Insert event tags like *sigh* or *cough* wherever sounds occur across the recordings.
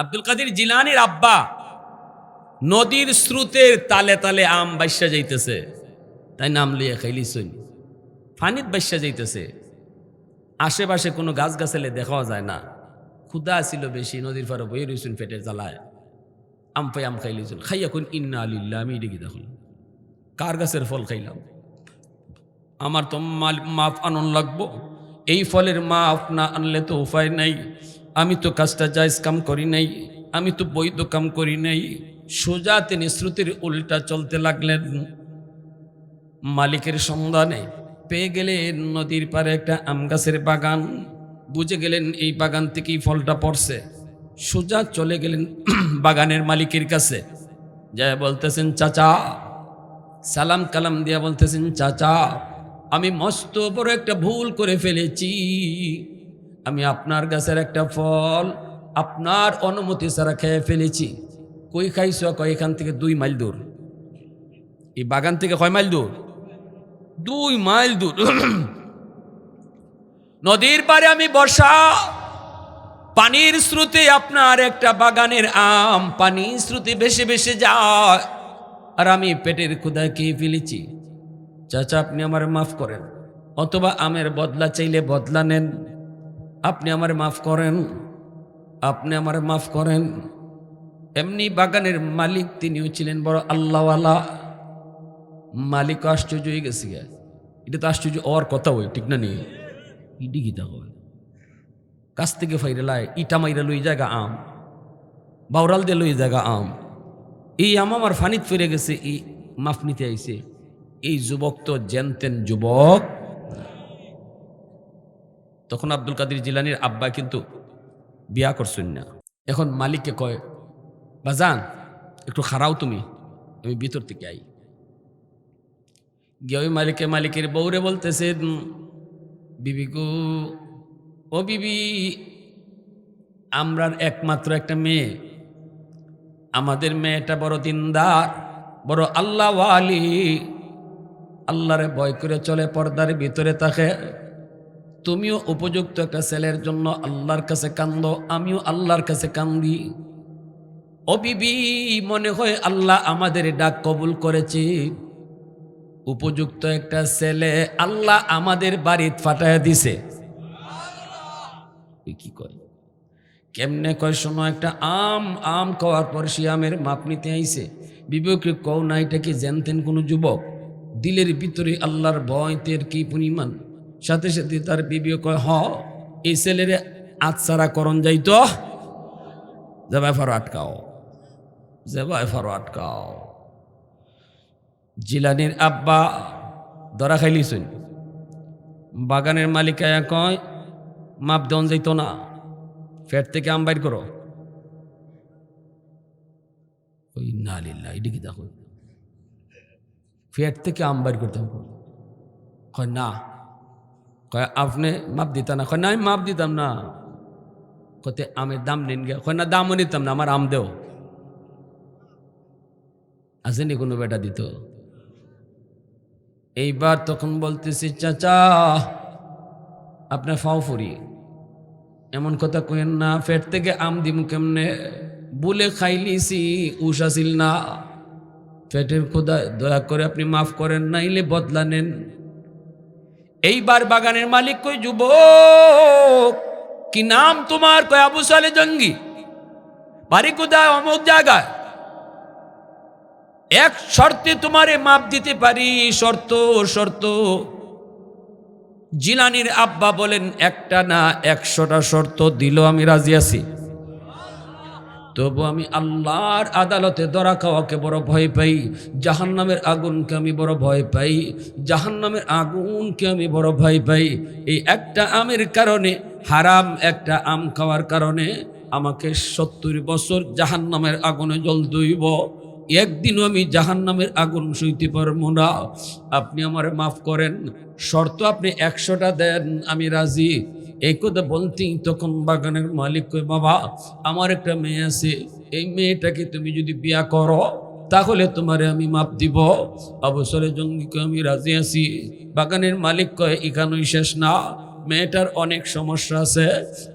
আব্দুল কাদের জিলানির আব্বা। নদীর স্রোতের তালে তালে আম বাইসা যাইতেছে। তাই নাম লিয়ে খাইলি শুন ফানিত বাইসা যাইতেছে। আশেপাশে কোনো গাছ গাছালে দেখাও যায় না। ক্ষুদা ছিল বেশি, নদীর পারে বই রইছুন পেটে জ্বালায়। আম পাই আম খাইলিছুন খাইয়া কোন ইন্না আলিল্লা আমি এদিকে দেখুন কার গাছের ফল খাইলাম? আমার তো মাল, মাফ আনন লাগবো। এই ফলের মাফ না আনলে তো উপায় নাই। আমি তো কাজটা জায়জ কাম করি নাই, আমি তো বৈধ কাম করি নাই। সোজা তিনি শ্রুতির উল্টা চলতে লাগলেন। মালিকের সন্ধানে পেয়ে গেলেন নদীর পারে একটা আম গাছের বাগান। বুঝে গেলেন এই বাগান থেকেই ফলটা পড়ছে। সোজা চলে গেলেন *clears throat* বাগানের মালিকের কাছে। যা বলতেছেন, চাচা, সালাম কালাম দিয়া বলতেছেন, চাচা, আমি মস্ত বড় একটা ভুল করে ফেলেছি। আমি আপনার গাছের একটা ফল, আপনার অনুমতি ছাড়া খেয়ে ফেলেছি। কই খাইছ? কয় এখান থেকে দুই মাইল দূর। এই বাগান থেকে কয় মাইল দূর? দুই মাইল দূর। *clears throat* নদীর পারে আমি বর্ষা, পানির স্রোতে আপনার একটা বাগানের আম, পানির স্রোতে বেশি বেশি যায়। আর আমি পেটের ক্ষুদায় খেয়ে ফেলেছি। চাচা, আপনি আমার মাফ করেন। অথবা আমের বদলা চাইলে বদলা নেন। আপনি আমার মাফ করেন। আপনি আমার মাফ করেন। এমনি বাগানের মালিক তিনিও ছিলেন বড় আল্লাহওয়ালা। মালিক আশ্চর্য হয়ে গেছে। এটা তো আশ্চর্য ওর কথা ওই, ঠিক না নিয়ে ইডি গীতা হয় কাছ থেকে ফাইরে লাই, ইটা মাইরা লই জায়গা আম। বাউরাল দিয়ে লই জায়গা আম। এই আম আমার ফানিত ফিরে গেছে, এই মাফ নিতে আইছে। এই যুবক তো জেনতেন যুবক। তখন আব্দুল কাদির জিলানির আব্বা কিন্তু বিয়া করছেন না। এখন মালিককে কয়, বাজান, একটু খারাও তুমি, আমি ভিতর থেকে আই। গিয়ে ওই মালিকে, মালিকের বউরে বলতেছে বিবি গো ও বিবি, আমরার একমাত্র একটা মেয়ে। আমাদের মেয়েটা বড় দিনদার, বড় আল্লাহ আলী আল্লাহরে ভয় করে চলে পর্দার ভিতরে থাকে। তুমিও উপযুক্ত একটা ছেলের জন্য আল্লাহর কাছে কান্দ, আমিও আল্লাহর কাছে কান্দি। ও বিবি, মনে হয় আল্লাহ আমাদের ডাক কবুল করেছে। উপযুক্ত একটা ছেলে আল্লাহ আমাদের বাড়িত ফাটায় দিছে। কি কয়? কেমনে কয় শোনো, একটা আম আম খাওয়ার পর সে আমের মাপ নিতে আইছে। বিবেকে কও না, এটা কি জানতেন কোনো যুবক? দিলের ভিতরে আল্লাহর ভয়তের কি পরিমাণ? সাথে সাথে তার বিবেক কয়, হ, এই ছেলের আচ্ছারা করণ যাইতো যাবাই ফারো আটকাও যাবাই ফারো আটকাও। জিলানির আব্বা ধরা খাইলিছেন। বাগানের মালিকায়া কয়, মাপ দেওয়ান যাইতো না ফ্যাট থেকে আম বাইর করো। ওই না লিল্লা এটি কি দেখো। ফ্যাট থেকে আম বাইর করতে হবে। কয়, না কয়, আপনি মাপ দিতা না? কয় না আমি মাপ দিতাম না। কতে আমের দাম নিন গে কয়, না, দামও নিতাম না, আমার আম দেও। আসেনি কোনো বেটা দিত। এইবার তখন বলতেছি, চাচা, আপনার ফাও ফুরি। এমন কথা কইেন না ফেট থেকে আম দিম কেমনে? বলে খাইলিছি উষ আসিল না। ফেটের খোদা, দয়া করে আপনি মাফ করেন, নাইলে বদলা নেন। এইবার বাগানের মালিক কই, যুবক, কি নাম তোমার? কয়, আবু সালে জঙ্গি। বাড়ি কোথায়? অমুক জায়গায়। এক শর্তে তোমারে মাপ দিতে পারি, শর্ত শর্ত। জিলানির আব্বা বলেন, একটা না একশোটা শর্ত দিল, আমি রাজি আছি। তবু আমি আল্লাহর আদালতে ধরা খাওয়াকে বড় ভয় পাই, জাহান্নামের আগুনকে আমি বড় ভয় পাই, জাহান্নামের আগুনকে আমি বড় ভয় পাই। এই একটা আমের কারণে, হারাম একটা আম খাওয়ার কারণে আমাকে সত্তর বছর জাহান্নামের আগুনে জল দইব একদিনও আমি জাহান্নামের আগুন সইতে পারব না। আপনি আমার মাফ করেন, শর্ত আপনি একশোটা দেন, আমি রাজি। এই কথা বলতেই তখন বাগানের মালিক কই বাবা, আমার একটা মেয়ে আছে। এই মেয়েটাকে তুমি যদি বিয়া করো, তাহলে তোমারে আমি মাপ দিব। অবসরে জঙ্গিকে আমি রাজি আছি। বাগানের মালিক কয়, এখানেই শেষ না। মেয়েটার অনেক সমস্যা আছে।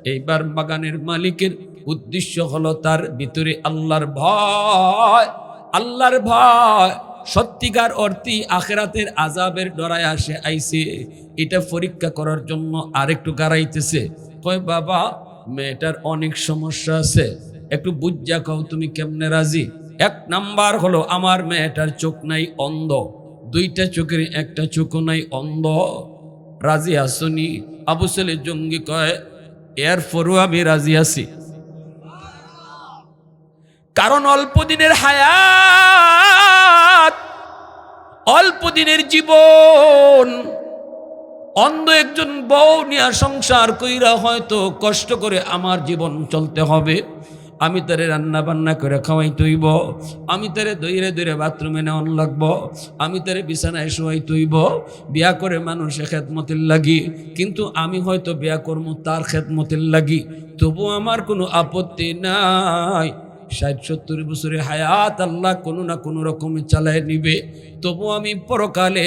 এইবার বাগানের মালিকের উদ্দেশ্য হলো তার ভিতরে আল্লাহর ভয়। আল্লাহর ভয়। সত্যিকার অর্থে আখেরাতের আজাবের ডরায় আসে, আইসে, এটা পরীক্ষা করার জন্য আরেকটু গাড়াইতেছে। কয়, বাবা, মেয়েটার অনেক সমস্যা আছে। একটু বুঝা কও, তুমি কেমনে রাজি? এক নাম্বার হলো, আমার মেয়েটার চোখ নাই অন্ধ। দুইটা চোখের একটা চোখও নাই অন্ধ। রাজি আসনি আবু সেলে জঙ্গি কয়, এর পরও আমি রাজি আছি। কারণ অল্প দিনের হায়াত, অল্প দিনের জীবন, অন্ধ একজন বউ নিয়ে সংসার কইরা হয়তো কষ্ট করে আমার জীবন চলতে হবে। আমি তারে রান্না বান্না করে খাওয়াই তৈব আমি তারে দইরে দইরে বাথরুমে নেওয়ান লাগবো, আমি তারে বিছানায় শোয়াই তৈব বিয়া করে মানুষে খেদমতির লাগি, কিন্তু আমি হয়তো বিয়া করব তার খেদমতির লাগি তবু আমার কোনো আপত্তি নাই। ষাট, সত্তর বছরে হায়াত আল্লাহ কোনো না কোনো রকমে চালায় নিবে। তবু আমি পরকালে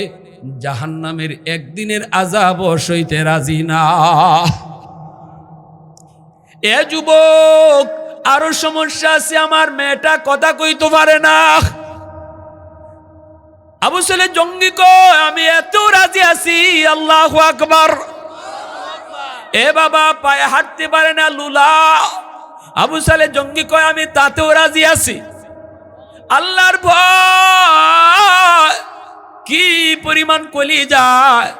জাহান্নামের একদিনের আজাব সইতে রাজি না। এ যুবক, আরও সমস্যা আছে আমার, মেয়েটা কথা কইতে পারে না। আবু ছেলে জঙ্গি কয়, আমি এত রাজি আছি, আল্লাহ আকবার। এ বাবা পায়ে হাঁটতে পারে না, লুলা। আবু সালে জঙ্গি কয়, আমি তাতেও রাজি আছি। আল্লাহর ভয়, কি পরিমাণ কলি যায়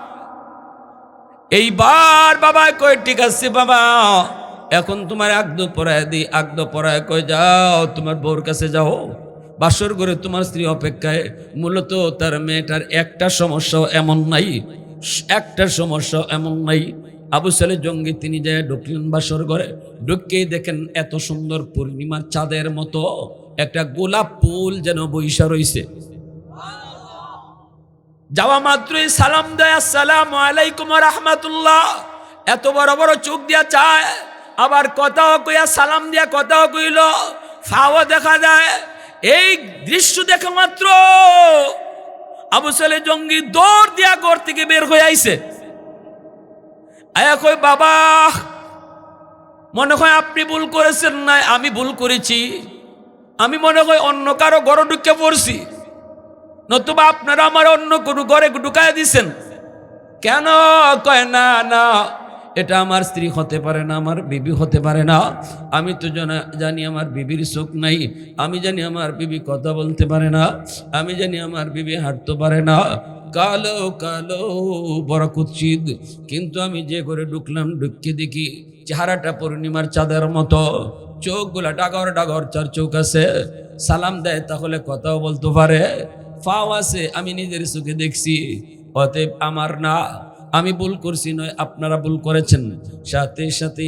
এইবার বাবা কয়, ঠিক আছে বাবা, এখন তোমার আগদ পরায় দিই আগদ পরায় কয়, যাও, তোমার বউর কাছে যাও। বাসর করে তোমার স্ত্রী অপেক্ষায়, মূলত তার মেয়েটার একটা সমস্যা এমন নাই, একটা সমস্যা এমন নাই। আবু সালে জঙ্গি তিনি যায় ঢুকলেন বাসর ঘরে। ঢুকেই দেখেন এত সুন্দর পূর্ণিমার চাঁদের মতো একটা গোলাপ ফুল যেন বৈশা রইছে। যাওয়া মাত্রই সালাম দেয়, আসসালাম আলাইকুম রহমাতুল্লাহ। এত বড় বড় চোখ দিয়া চায়, আবার কথাও কইয়া সালাম দিয়া কথাও কইল। ফাও দেখা যায়, এই দৃশ্য দেখা মাত্র আবু সালে জঙ্গি দৌড় দিয়া ঘর থেকে বের হয়ে আইছে। আয়া কই বাবা, মনে হয় আপনি ভুল করেছেন না, আমি ভুল করেছি। আমি মনে হয় অন্য কারও ঘর ঢুকে পড়ছি। নতুবা আপনারা আমার অন্য কোনো ঘরে ঢুকায় দিছেন। কেন? কয়, না না, এটা আমার স্ত্রী হতে পারে না, আমার বিবি হতে পারে না। আমি তো জানা- আমার বিবির চোখ নাই। আমি জানি আমার বিবি কথা বলতে পারে না। আমি জানি আমার বিবি হাঁটতে পারে না। কালো কালো, বড় কুৎসিত। কিন্তু আমি যে করে ঢুকলাম ঢুকে দেখি চেহারাটা পূর্ণিমার চাঁদের মতো। চোখগুলা ডাগর ডাগর, চার চোখ আছে। সালাম দেয়, তাহলে কথাও বলতে পারে। ফাও আছে, আমি নিজের চোখে দেখছি। অতএব আমার না, আমি ভুল করছি নয়, আপনারা ভুল করেছেন। সাথে সাথে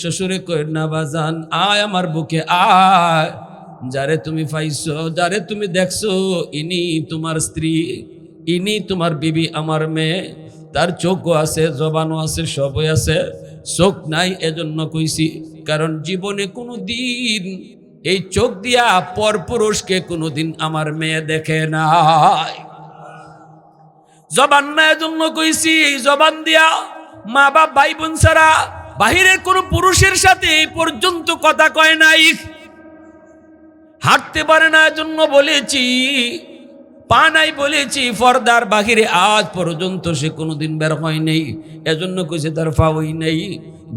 শ্বশুরে কই না বাজান আয় আমার বুকে, আয়। যারে তুমি পাইছো, যারে তুমি দেখছ, ইনি তোমার স্ত্রী। ইনি তোমার বিবি, আমার মেয়ে। তার চোখও আছে, জবানও আছে, সবই আছে। চোখ নাই এজন্য কইছি, কারণ জীবনে কোনো দিন এই চোখ দিয়া পর পুরুষকে কোনোদিন আমার মেয়ে দেখে নাই। জবান না এজন্য কইছি এই জবান দিয়া মা বাপ ভাই বোন ছাড়া বাহিরের কোনো পুরুষের সাথে এই পর্যন্ত কথা কয় নাই। হাঁটতে পারে না এজন্য বলেছি পা নাই বলেছি, ফর্দার বাহিরে আজ পর্যন্ত সে কোনোদিন বের হয় নেই। এজন্য কইছে, তার ফাওই নেই।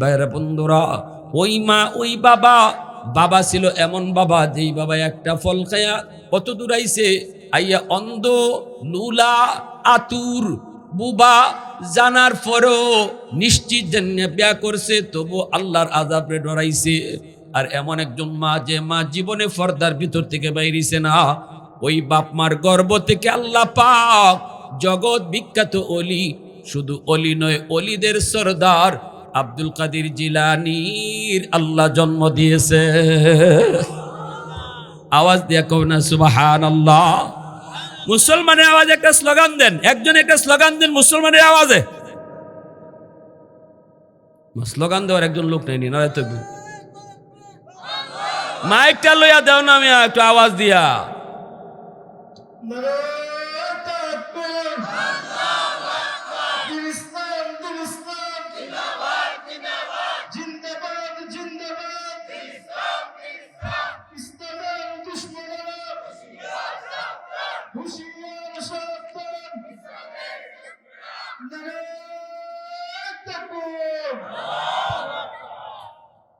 বাইরা বন্ধুরা, ওই মা, ওই বাবা বাবা ছিল এমন বাবা, যেই বাবা একটা ফল খায়া কত দূর আইছে? আইয়া অন্ধ লুলা আতুর, বুবা জানার পরও নিশ্চিত জেনে বিয়া করছে, তবু আল্লাহর আজাবরে ডরাইছে। আর এমন একজন মা, যে মা জীবনে ফর্দার ভিতর থেকে বাইরিছে না। ওই বাপ মার গর্ব থেকে আল্লাহ পাক জগৎ বিখ্যাত অলি, শুধু অলি নয়, অলিদের সর্দার আব্দুল কাদির জিলানির আল্লাহ জন্ম দিয়েছে। আওয়াজ দিয়া কও না সুবাহান আল্লাহ মুসলমানের আওয়াজে একটা স্লোগান দেন, একজন একটা স্লোগান দেন মুসলমানের আওয়াজে। স্লোগান দেওয়ার একজন লোক নেই না তো মাইকটা লইয়া দেও না, আমি একটু আওয়াজ দিয়া।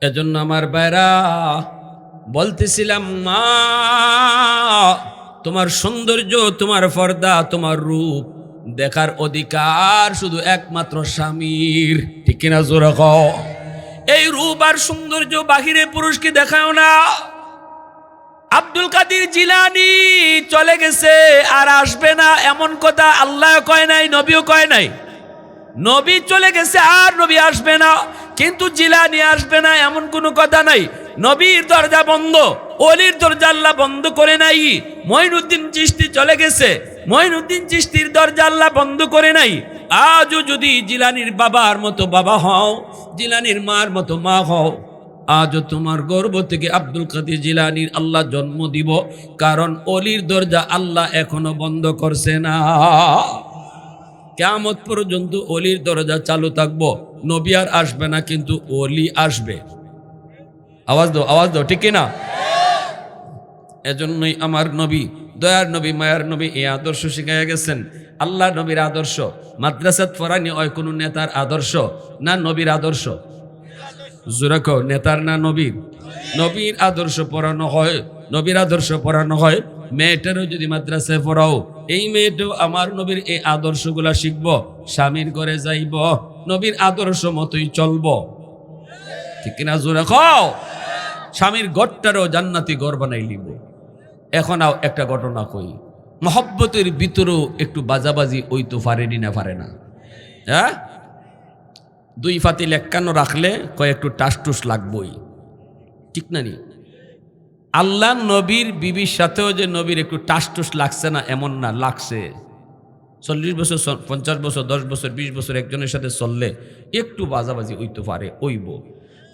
এজন্য আমার বাইরা বলতেছিলাম মা তোমার সৌন্দর্য, তোমার পর্দা, তোমার রূপ দেখার অধিকার শুধু একমাত্র স্বামীর। ঠিক কিনা জোর এই রূপ আর সৌন্দর্য বাহিরে পুরুষকে দেখাও না। আব্দুল কাদির জিলানি চলে গেছে আর আসবে না এমন কথা আল্লাহ কয় নাই, নবীও কয় নাই। নবী চলে গেছে আর নবী আসবে না, কিন্তু জিলানি আসবে না এমন কোনো কথা নাই। নবীর দরজা বন্ধ অলির দরজা আল্লাহ বন্ধ করে নাই মঈনুদ্দিন চিস্তি চলে গেছে মঈনুদ্দিন চিস্তির দরজা আল্লাহ বন্ধ করে নাই। আজও যদি জিলানির বাবার মতো বাবা হও, জিলানির মার মতো মা হও, আজও তোমার গর্ব থেকে আব্দুল কাদের জিলানির আল্লাহ জন্ম দিব, কারণ অলির দরজা আল্লাহ এখনও বন্ধ করছে না। কেমত পর্যন্ত অলির দরজা চালু থাকব, নবী আর আসবে না, কিন্তু অলি আসবে। আওয়াজ দাও আওয়াজ দাও, ঠিক না এজন্যই আমার নবী, দয়ার নবী, মায়ার নবী এই আদর্শ শিখাইয়া গেছেন। আল্লাহ নবীর আদর্শ, মাদ্রাসাত ফরানি হয় কোনো নেতার আদর্শ না নবীর আদর্শ? জুরাক নেতার না নবীর? নবীর আদর্শ পড়ানো হয়, নবীর আদর্শ পড়ানো হয়, মেয়েটারও যদি মাদ্রাসায় পড়াও, এই মেয়েটাও আমার নবীর এই আদর্শগুলা শিখব, স্বামীর ঘরে যাইব, নবীর আদর্শ মতোই চলব। ঠিক কিনা জোরে খাও স্বামীর গড়টারও জান্নাতি গড় বানাই লিব। এখন একটা ঘটনা কই। মহব্বতের ভিতরেও একটু বাজাবাজি ওই তো পারেনি না পারে না। হ্যাঁ? দুই ফাতিল একান্ন রাখলে কয় একটু টাসটুস লাগবই। ঠিক না নি? আল্লাহ নবীর বিবির সাথেও যে নবীর একটু টাসটুস লাগছে না, এমন না, লাগছে। চল্লিশ বছর পঞ্চাশ বছর, দশ বছর, বিশ বছর একজনের সাথে চললে একটু বাজাবাজি ওইতে পারে ওইব।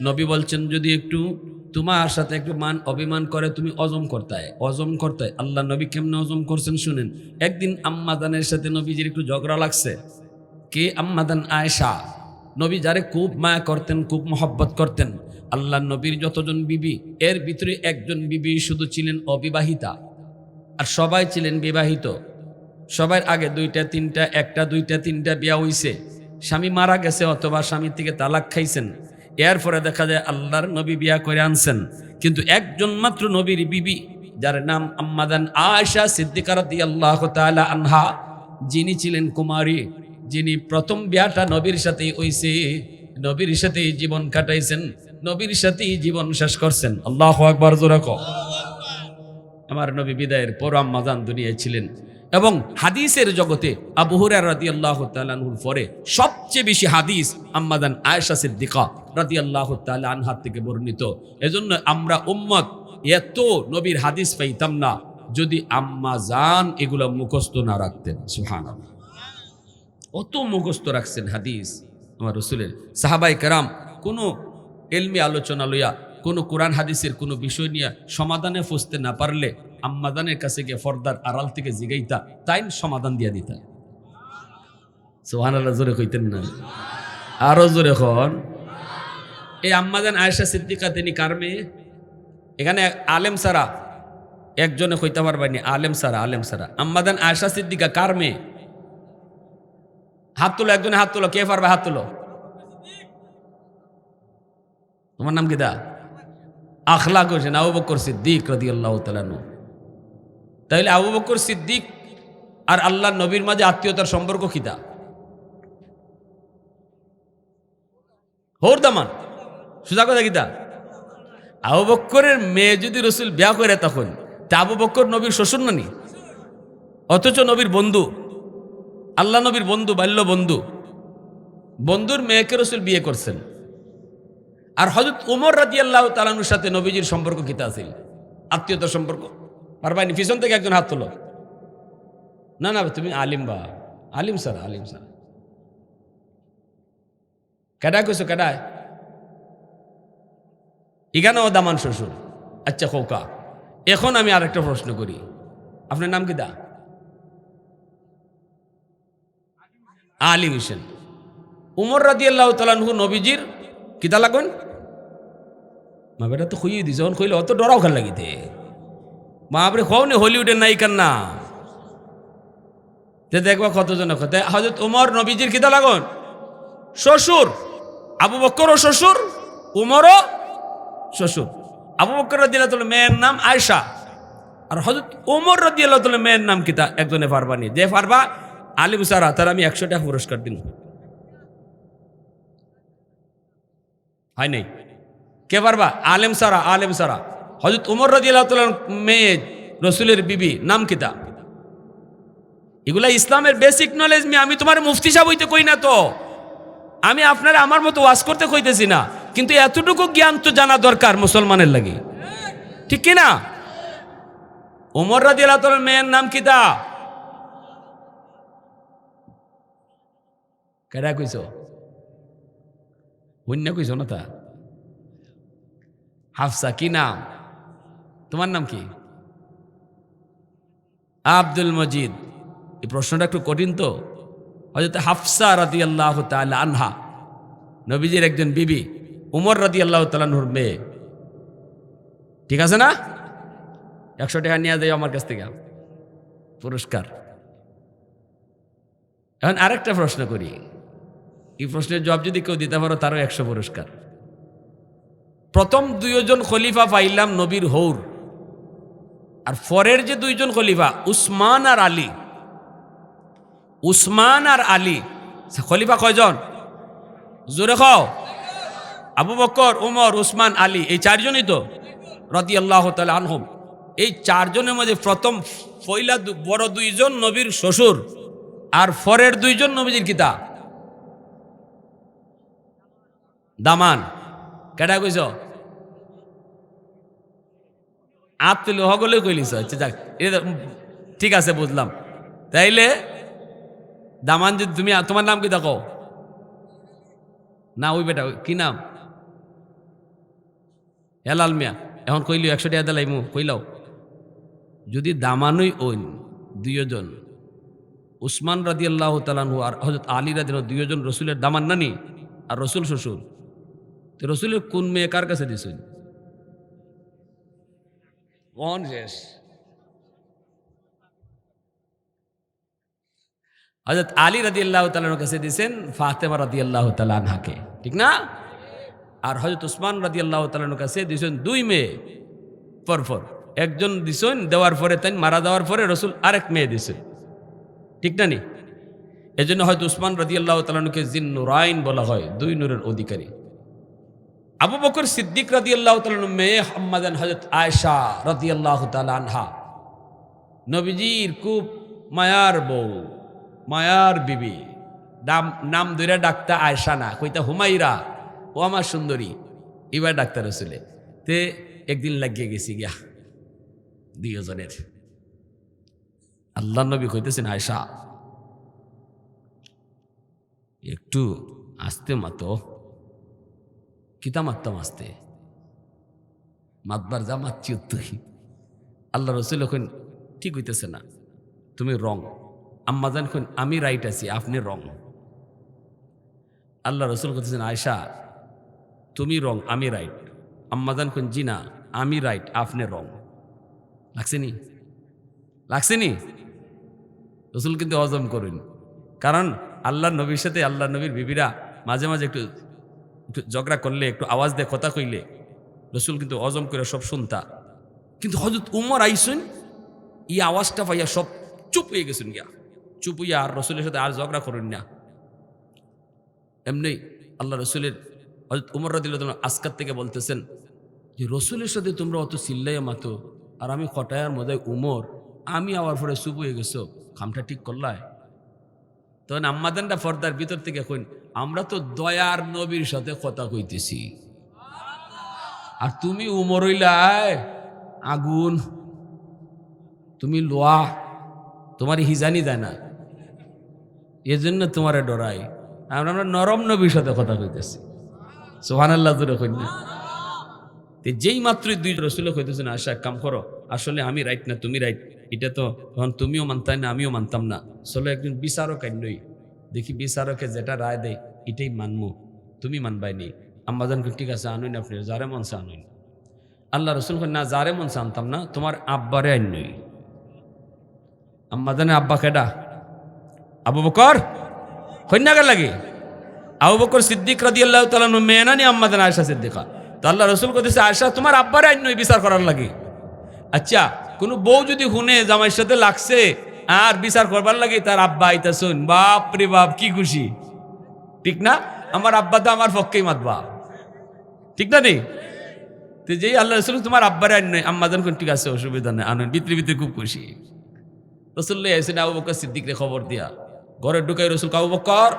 নবী বলছেন, যদি একটু তোমার সাথে একটু মান, অভিমান করে, তুমি অজম করতায় অজম করতায়, আল্লাহ নবী কেমনে অজম করছেন শুনেন। একদিন আম্মাদানের সাথে নবীজির একটু ঝগড়া লাগছে। কে আম্মাদান আয়েশা। নবী যারে খুব মায়া করতেন, খুব মহব্বত করতেন, আল্লাহ নবীর যতজন বিবি, এর ভিতরে একজন বিবি শুধু ছিলেন অবিবাহিতা। আর সবাই ছিলেন বিবাহিত। সবার আগে দুইটা, তিনটা, একটা, দুইটা, তিনটা বিয়া হইছে। স্বামী মারা গেছে অথবা স্বামী থেকে তালাক খাইছেন। এর পরে দেখা যায় আল্লাহর নবী বিয়া করে আনছেন। কিন্তু একজন মাত্র নবীর বিবি, যার নাম আম্মাদান আয়সা সিদ্দিকারতি আল্লাহ আনহা, যিনি ছিলেন কুমারী, যিনি প্রথম বিয়াটা নবীর সাথে হইছে, নবীর সাথেই জীবন কাটাইছেন, নবীর সাথেই জীবন শেষ করছেন। আল্লাহ আকবর জোরাক আমার নবী বিদায়ের পর আম্মাদান দুনিয়ায় ছিলেন। এবং হাদিসের জগতে আবু হুরার রাদি আল্লাহ পরে সবচেয়ে বেশি হাদিস আম্মাদান আয়েশা সিদ্দিকা রাদি আল্লাহ আনহার থেকে বর্ণিত। এজন্য আমরা উম্মত, এত নবীর হাদিস পাইতাম না যদি আম্মা জান এগুলো মুখস্থ না রাখতেন। সুহান অত মুখস্থ রাখছেন হাদিস আমার রসুলের। সাহাবাই কারাম কোনো এলমি আলোচনা লইয়া, কোনো কোরআন হাদিসের কোনো বিষয় নিয়ে সমাধানে ফুসতে না পারলে আম্মাদানের কাছে গিয়ে ফর্দার আড়াল থেকে জিগাইতা তাই সমাধান দিয়া দিতা। সোহান আল্লাহ জোরে কইতেন না। আরও জোরে হন এই আম্মাদান আয়েশা সিদ্দিকা, তিনি কার মেয়ে? এখানে আলেম সারা। একজনে কইতে পারবানি আলেম সারা আলেম সারা। আম্মাদান আয়েশা সিদ্দিকা, কার মেয়ে? হাত তুলো, একজনে হাত তুলো, কে পারবে হাত তুলো? তোমার নাম কি দা? আখলা করছেন আবু বকর সিদ্দিক রদি আল্লাহ তালানু তাইলে আবু বকর সিদ্দিক আর আল্লাহ নবীর মাঝে আত্মীয়তার সম্পর্ক খিতা হোর দামান সুজা কথা কিতা আবু বক্করের মেয়ে যদি রসুল বিয়া করে তখন, তা আবু বক্কর নবীর শ্বশুর নানি? অথচ নবীর বন্ধু, আল্লাহ নবীর বন্ধু, বাল্য বন্ধু, বন্ধুর মেয়েকে রসুল বিয়ে করছেন। আর হজরত উমর রাজি আল্লাহ তালানুর সাথে নবীজির সম্পর্ক কিতা আছে আত্মীয়তার সম্পর্ক? পারবাইনি পিছন থেকে একজন হাত তোলো। না না, তুমি আলিম বা আলিম স্যার আলিম স্যার। কেডায় কইছো, কেডায়? এখানেও দামান শ্বশুর। আচ্ছা খোকা, এখন আমি আরেকটা প্রশ্ন করি। আপনার নাম কি দা? আলিম হোসেন। উমর রাদি আল্লাহ তালানহু নবীজির কিতা লাগুন? মা বেটা তো খুইয়ে দিছে, যখন খুইলে অত ডরাও খান লাগিতে। মা আপনি খোনি হলিউডের নায়িকার না। তে দেখবা কতজন হজরত উমর নবীজির কিতা লাগন? শ্বশুর। আবু বক্করও শ্বশুর, উমরও শ্বশুর। আবু বকর রাদিয়াল্লাহু তাআলা মেয়ের নাম আয়েশা। আর হযরত ওমর রাদিয়াল্লাহু তাআলা মেয়ের নাম কিতা? একজনে পারবা নি যে পারবা আলিম সারা, তার আমি একশো টাকা পুরস্কার দিন হয় নাই? কে পারবা আলেম সারা আলেম সারা। হজরত উমর রাজিয়াল্লাহ মেয়ে, রসুলের বিবি, নাম কিতা এগুলা ইসলামের বেসিক নলেজ মি, আমি তোমার মুফতি সাহেব হইতে কই না তো? আমি আপনারা আমার মতো ওয়াজ করতে কইতেছি না, কিন্তু এতটুকু জ্ঞান তো জানা দরকার মুসলমানের লাগে। ঠিক কি না উমর রাজিয়াল্লাহ মেয়ের নাম কিতা কেডা কইছ? অন্য কইছ না তা? হাফসা কি নাম? তোমার নাম কি? আব্দুল মজিদ। এই প্রশ্নটা একটু কঠিন তো। হয়তো হাফসা রাদি আল্লাহ আনহা, নবীজির একজন বিবি, উমর রাদি আল্লাহ তালানহুর মেয়ে। ঠিক আছে না? একশো টাকা নিয়ে দেয় আমার কাছ থেকে। পুরস্কার। এখন আরেকটা প্রশ্ন করি। এই প্রশ্নের জবাব যদি কেউ দিতে পারো, তারও একশো পুরস্কার। প্রথম দুইজন খলিফা পাইলাম নবীর হৌর। আর পরের যে দুইজন খলিফা, উসমান আর আলী। উসমান আর আলী খলিফা কয়জন? জোরে খাও আবু বকর উমর, উসমান, আলী, এই চারজনই তো? রদি আল্লাহ আনহম। এই চারজনের মধ্যে প্রথম ফইলা বড় দুইজন নবীর শ্বশুর, আর ফরের দুইজন নবীজির কিতা দামান কেটা কইছ? আত তুলে হগলে কইলিস আচ্ছা যাক ঠিক আছে, বুঝলাম। তাইলে, দামান যদি তুমি তোমার নাম কি দেখো? না, ওই বেটা কি নাম? হেলাল মিয়া। এখন কইলি, একশো টাকা দিলাইমু কইলাও যদি দামানই ওইন, দুইজন, উসমান রাদি আল্লাহ তালানহু আর হজরত আলী রাদি দুইজন রসুলের দামান নানি আর রসুল শ্বশুর। তো রসুলের কোন মেয়ে কার কাছে দিছেন? শেষ হজরত আলী রাদি আল্লাহ তালানোর কাছে দিছেন ফাতেমা রাদি আল্লাহ তালানহাকে ঠিক না? আর হজরত উসমান রাদি আল্লাহ তালানোর কাছে দিছেন দুই মেয়ে পরপর একজন দিছেন দেওয়ার পরে তাই মারা দেওয়ার পরে রসুল আরেক মেয়ে দিছেন ঠিক না নি? এজন্য হয়তো উসমান রাদি আল্লাহ তালানুকে জিন নুরাইন বলা হয়, দুই নূরের অধিকারী। আবু বকর সিদ্দিক রাদি আল্লাহ তালানু মেয়ে হজরত আয়সা রাদি আল্লাহ আনহা। নবীজির খুব মায়ার বউ, মায়ার বিবি। নাম নাম ধরে ডাক্তার আয়সা না, কইতা হুমাইরা ও আমার সুন্দরী। এবার ডাক্তার রসুলে তে একদিন লাগিয়ে গেছি গিয়া, দুইজনের। আল্লাহ নবী কইতেছেন আয়সা একটু আস্তে মাতো। কিতা মারতাম আসতে মাতবার যা মাতছি তুই আল্লাহ রসুল এখন ঠিক হইতেছে না। তুমি রং। আম্মা জান এখন, আমি রাইট আছি, আপনি রং। আল্লাহ রসুল করতেছেন আয়সা তুমি রং, আমি রাইট আম্মা জান এখন জি না আমি রাইট আপনি রং। লাগছে নি? লাগছে নি? রসুল কিন্তু হজম করুন। কারণ আল্লাহ নবীর সাথে আল্লাহ নবীর বিবিরা মাঝে মাঝে একটু ঝগড়া করলে, একটু আওয়াজ দিয়ে কথা কইলে, রসুল কিন্তু হজম করে সব শুনতা। কিন্তু হজরত উমর আইসুন, এই আওয়াজটা পাইয়া সব চুপ হয়ে গেছেন গিয়া। চুপ হইয়া আর রসুলের সাথে আর ঝগড়া করুন না। এমনি আল্লাহ রসুলের হজরত উমর রাদিল আজকার থেকে বলতেছেন যে, রসুলের সাথে তোমরা অত চিল্লাইয়া মাতো, আর আমি কটায়ার মধ্যে উমর, আমি আবার পরে চুপ হয়ে গেছো, খামটা ঠিক করলায়? তখন আম্মাদানটা ফর্দার ভিতর থেকে কইন, আমরা তো দয়ার নবীর সাথে কথা কইতেছি। আর তুমি উমর হইলায় আগুন, তুমি লোয়া তোমার হিজানি দেয় না। এজন্য তোমারে ডরাই। আমরা নরম নবীর সাথে কথা কইতেছি। সোহান আল্লাহ দূরে কই না। যেই মাত্রই দুই রসুল না আশা এক কাম করো। আসলে আমি রাইট না তুমি রাইট এটা তো তখন তুমিও মানতাই না আমিও মানতাম না। চলো একজন বিচারক আইনই। দেখি বিচারকে যেটা রায় দেয় এটাই মানমু। তুমি মানবাই নি আম্মাজান কই, ঠিক আছে আনুন আপনি যারে মনসা আনুন। আল্লাহ রসুল না যারে মনসা আনতাম না তোমার আব্বারে আইনই আম্মাজানের আব্বা কেডা? আবু বকর? কন্যাকার লাগে? আবু বকর সিদ্দিক রাদি আল্লাহ তালানু মেয়ে না নি আম্মাদান আয়সা সিদ্দিকা? তো আল্লাহ রসুল করতেছে আয়সা তোমার আব্বারে আইন বিচার করার লাগে। আচ্ছা কোনো বউ যদি হুনে জামাইয়ের সাথে লাগছে আর বিচার করবার লাগে, তার আব্বা আইতা শুন বাপ রে বাপ কি খুশি। ঠিক না? আমার আব্বা তো আমার পক্ষেই মাতবা। ঠিক না নেই তো যেই আল্লাহ রসুল তোমার আব্বারে আইন নয় আম্মাদান কোন ঠিক আছে, অসুবিধা নেই, আনুন। ভিতরে ভিতরে খুব খুশি। রসুল্লাহ এসে আবু বকর সিদ্দিকরে খবর দিয়া। ঘরে ঢুকাই রসুল, কাবু বকর,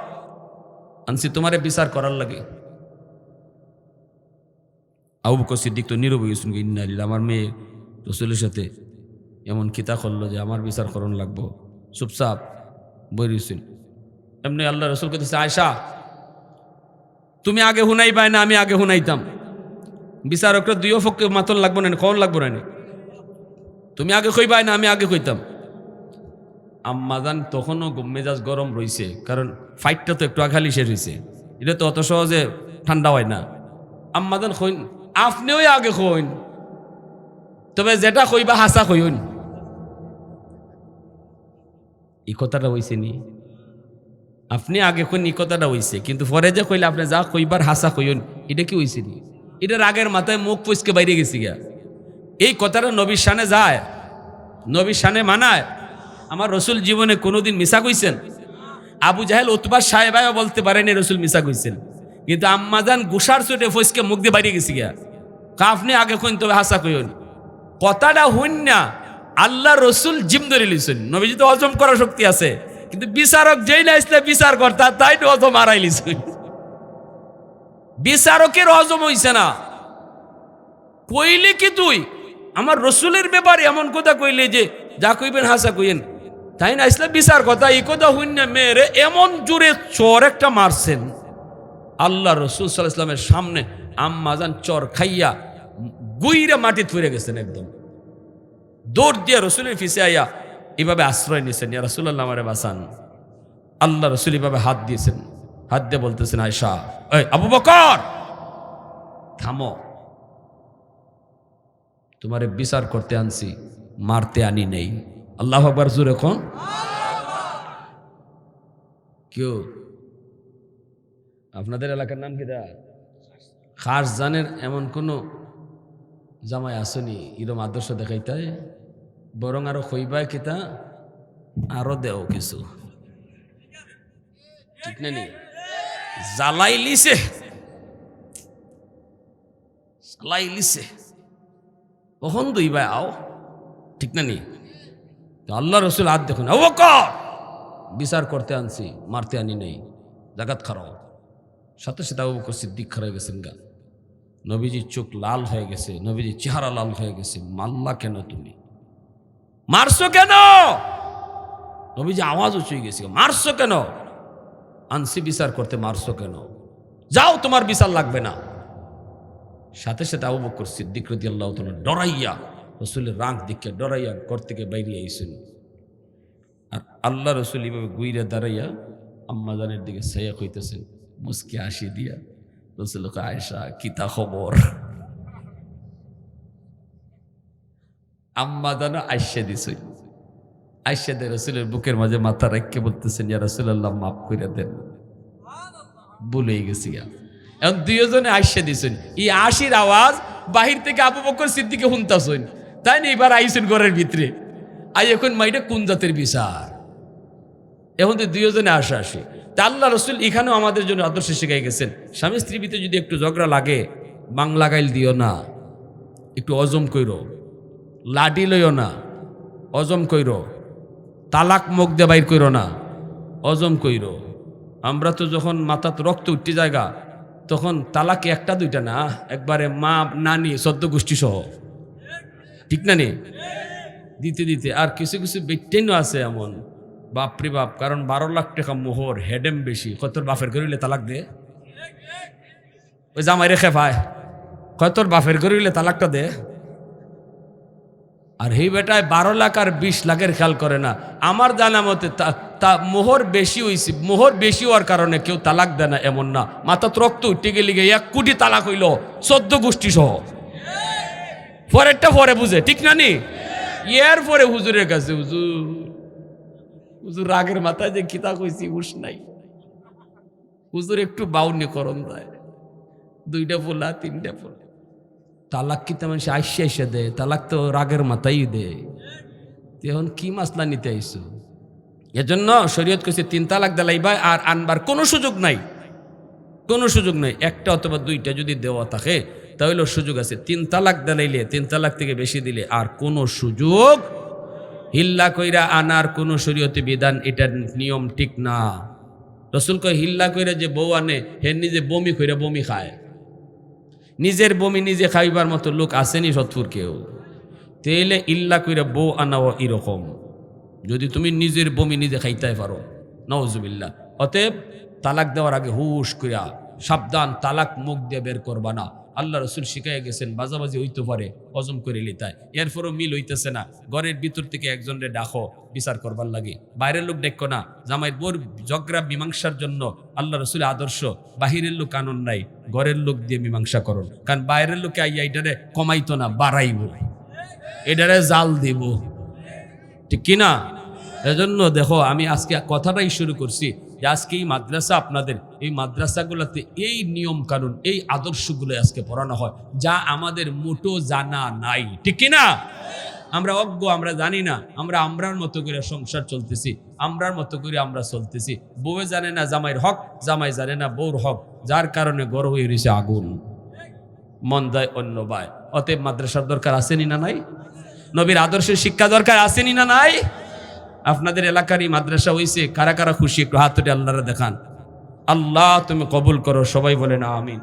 আনছি, তোমারে বিচার করার লাগে। আবু বকর সিদ্দিক তো নীরব গেছেন ইন্নালিল আমার মেয়ে রসুলের সাথে এমন কিতা করল যে, আমার বিচার করণ লাগবো। চুপচাপ বই রয়েছেন এমনি আল্লাহ রসুল কেছে আয়সা তুমি আগে হুনাই পায় না, আমি আগে হুনাইতাম। বিচারকরা দুইও পক্ষে মাতন লাগবো না কখন লাগবো না তুমি আগে কইবাই না, আমি আগে কইতাম আম্মাজান তখনও মেজাজ গরম রইছে, কারণ ফাইটটা তো একটু আঘালি শেষ হয়েছে এটা তো অত সহজে ঠান্ডা হয় না। আম্মাজান আপনিও আগে কইন। তবে যেটা কইবা হাসা কইন। এই কথাটা হইছে নি? আপনি আগে কইন এই কথাটা হইছে কিন্তু পরে যে কইলে আপনি যা কইবার হাসা কইন এটা কি হইছে নি? এটা রাগের মাথায় মুখ পুষকে বাইরে গেছি গিয়া। এই কথাটা নবীর সানে যায়। নবীর সানে মানায়। আমার রসুল জীবনে কোনোদিন মিশা কইছেন? আবু জাহেল উতবার সাহেবায়ও বলতে পারেনি রসুল মিশা কইছেন। কিন্তু আম্মাজান গুসার চোটে ফসকে মুখ দিয়ে বাইরে গেছি গিয়া। কাফনি আগে কইন, তবে হাসা কইন কথাটা হইন না, আল্লাহ রসুল জিম ধরে লিছেন নবীজি তো হজম করার শক্তি আছে। কিন্তু বিচারক যেই না আসলে বিচার কর্তা, তাই তো হজম হারাই লিছেন বিচারকের হজম হইছে না। কইলে কি তুই? আমার রসুলের ব্যাপারে এমন কথা কইলে যে, যা কইবেন, হাসা কইয়েন। তাই না ইসলাম বিচার কথা এই কথা হইন না, মেয়েরে এমন জোরে চর একটা মারছেন। আল্লাহ রসুল সাল্লাহ ইসলামের সামনে আম্মাজান চর খাইয়া গুইরে মাটি থুরে গেছেন একদম। দৌড় দিয়ে রসুলের ফিসে আইয়া এভাবে আশ্রয় নিয়েছেন ইয়া রসুল্লাহ আমারে বাসান আল্লাহ রসুল এইভাবে হাত দিয়েছেন। হাত দিয়ে বলতেছেন আয়সা এই আবু বকর থামো। তোমারে বিচার করতে আনছি মারতে আনি নেই। আল্লাহ আকবার জোরে এখন কেউ আপনাদের এলাকার নাম কি দা? খাস জানের এমন কোনো জামাই আসনি, এরম আদর্শ দেখাইতায় বরং আরও খইবায় কিতা আরও দেও কিছু। ঠিক না নি? জ্বালাই লিছে। জ্বালাই লিছে। কখন দুই ভাই আও। ঠিক না নি? আল্লাহ রসুল হাত দেখুন। ও বিচার করতে আনছি, মারতে আনি নেই। জাগাত খারাপ সাথে সাথে আবু বকর সিদ্দিক খারাপ গেছেন গা। নবীজির চোখ লাল হয়ে গেছে, নবীজির চেহারা লাল হয়ে গেছে। মাল্লা কেন তুমি? মারছো কেন? নবীজি আওয়াজ উঁচুই গেছে মারছো কেন? আনসি বিচার করতে মারছো কেন? যাও, তোমার বিচার লাগবে না। সাথে সাথে আবু বকর সিদ্দিক রদি আল্লাহ ডরাইয়া, রসুলের রাগ দিকে ডরাইয়া ঘর থেকে বাইরে আইসুন। আর আল্লাহ রসুল এইভাবে গুইরা দাঁড়াইয়া আম্মাজানের দিকে সাইয়া কইতেছেন মুসকে হাসি দিয়া কয়, আয়েশা কিতা খবর? আম্মাজান আইসা দিছে আইসা দে রসুলের বুকের মাঝে মাথা রাখকে বলতেছেন ইয়া রসুল্লাহ মাফ করে দেন। ভুলে গেছি এখন দুইজনে আইসা দিছেন এই আশির আওয়াজ বাহির থেকে আবু বকর সিদ্দিকে শুনতাছেন তাই না এবার আইসেন ঘরের ভিতরে। আই এখন মাইটা কোন জাতের বিচার? এখন তো দুইজনে আসা আসে তা আল্লাহ রসুল এখানেও আমাদের জন্য আদর্শ শিখাই গেছেন। স্বামী স্ত্রীর ভিতরে যদি একটু ঝগড়া লাগে বাংলা গাইল দিও না। একটু অজম কইরো। লাডি লইও না। অজম কইরো। তালাক মুখ দে বাইর কইরো না। অজম কইরো। আমরা তো যখন মাথাত রক্ত উঠতে জায়গা তখন তালাকে একটা, দুইটা না, একবারে মা, নানি, সদ্য গোষ্ঠী সহ। ঠিক না নি? দিতে দিতে। আর কিছু কিছু ব্যক্তিও আছে এমন। বাপরে বাপ, কারণ বারো লাখ টাকা মোহর, হেডেম বেশি। কত তোর বাপের করিলে তালাক দে? ওই জামাই রেখে ভাই কয়, তোর বাপের করিলে তালাকটা দে? আর এই বেটায় বারো লাখ আর বিশ লাখের খেয়াল করে না। আমার জানা মতে তা- মোহর বেশি হইছে। মোহর বেশি হওয়ার কারণে কেউ তালাক দেয় না, এমন না। মাথা রক্ত গেলে গিয়ে এক কোটি তালাক হইল, চোদ্দ গোষ্ঠী সহ। পরেরটা পরে বুঝে, ঠিক না নি? এর পরে হুজুরের কাছে, হুজুর। হুজুর রাগের মাথায় যে কিতা কইছি উস নাই। হুজুর একটু বাউনি করন দেয় দুইটা পোলা তিনটা পোলা তালাক কি তেমন সে আইসে আইসে দে তালাক তো রাগের মাথায় দেয়। এখন কি মাসলা নিতে আইসো এজন্য শরীয়ত কইছে, তিন তালাক দেলাইবা আর আনবার কোনো সুযোগ নাই। কোনো সুযোগ নাই। একটা অথবা দুইটা যদি দেওয়া থাকে, তাহলে সুযোগ আছে। তিন তালাক দেলাইলে, তিন তালাক থেকে বেশি দিলে আর কোনো সুযোগ হিল্লা কইরা আনার কোনো শরীয়তে বিধান, এটার নিয়ম ঠিক না। রসুল কয়, হিল্লা কইরা যে বউ আনে, হে নিজে বমি কইরা বমি খায়। নিজের বমি নিজে খাইবার মতো লোক আসেনি সৎপুর কেউ। তেলে ইল্লা কইরা বউ আনাও এরকম। যদি তুমি নিজের বমি নিজে খাইতে পারো নওজুবিল্লা অতএব তালাক দেওয়ার আগে হুশ কইরা, সাবধান, তালাক মুখ দিয়ে বের করবা না। আল্লাহ রসুল শিখাই গেছেন, বাজাবাজি হইতে পারে, হজম করে লিতায় এরপরও মিল হইতেছে না। ঘরের ভিতর থেকে একজনরে ডাকো, বিচার করবার লাগে। বাইরের লোক দেখো না, জামাই বোর জগরা মীমাংসার জন্য আল্লাহ রসুল আদর্শ। বাহিরের লোক কানুন নাই, ঘরের লোক দিয়ে মীমাংসা করুন। কারণ বাইরের লোকে আইয়া এটারে কমাইতো না, বাড়াইব। এটারে জাল দিব। ঠিক কিনা? এজন্য দেখো, আমি আজকে কথাটাই শুরু করছি। যে আজকে এই মাদ্রাসা আপনাদের, এই মাদ্রাসাগুলোতে এই নিয়ম কানুন এই আদর্শগুলো আজকে পড়ানো হয়, যা আমাদের মোটো জানা নাই। ঠিক কিনা আমরা অজ্ঞ, আমরা জানি না, আমরা আমরার মতো করে সংসার চলতেছি, আমরার মতো করে আমরা চলতেছি। বউয়ে জানে না জামাইয়ের হক, জামাই জানে না বউর হক, যার কারণে গড় হয়ে রয়েছে আগুন। মন দেয় অন্য বায়। অতএব মাদ্রাসার দরকার আসেনি না নাই? নবীর আদর্শের শিক্ষা দরকার আসেনি না নাই? আপনাদের এলাকারই মাদ্রাসা হইছে, কারা কারা খুশি, একটু হাত আল্লাহরা দেখান। আল্লাহ তুমি কবুল করো, সবাই বলেন আমিন।